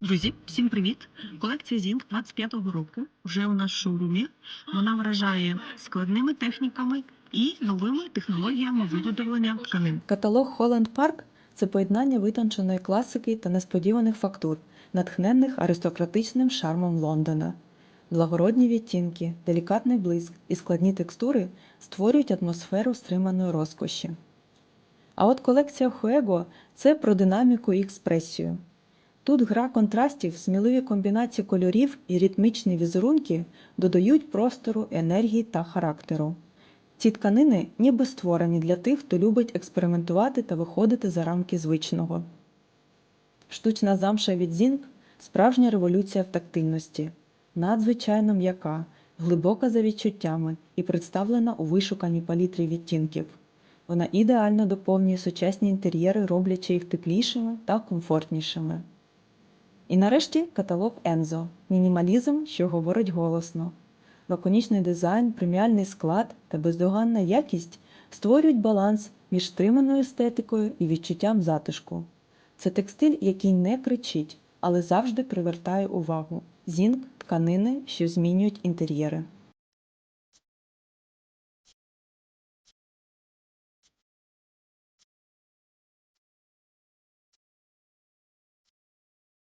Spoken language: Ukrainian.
Друзі, всім привіт! Колекція Зінк 25-го року вже у нас в шоурумі. Вона вражає складними техніками і новими технологіями виготовлення тканин. Каталог Холланд Парк це поєднання витонченої класики та несподіваних фактур, натхненних аристократичним шармом Лондона. Благородні відтінки, делікатний блиск і складні текстури створюють атмосферу стриманої розкоші. А от колекція Хуего це про динаміку і експресію. Тут гра контрастів, сміливі комбінації кольорів і ритмічні візерунки додають простору, енергії та характеру. Ці тканини ніби створені для тих, хто любить експериментувати та виходити за рамки звичного. Штучна замша від Зінк справжня революція в тактильності, надзвичайно м'яка, глибока за відчуттями і представлена у вишуканій палітрі відтінків. Вона ідеально доповнює сучасні інтер'єри, роблячи їх теплішими та комфортнішими. І нарешті каталог Ензо мінімалізм, що говорить голосно. Лаконічний дизайн, преміальний склад та бездоганна якість створюють баланс між стриманою естетикою і відчуттям затишку. Це текстиль, який не кричить, але завжди привертає увагу. Зінк тканини, що змінюють інтер'єри.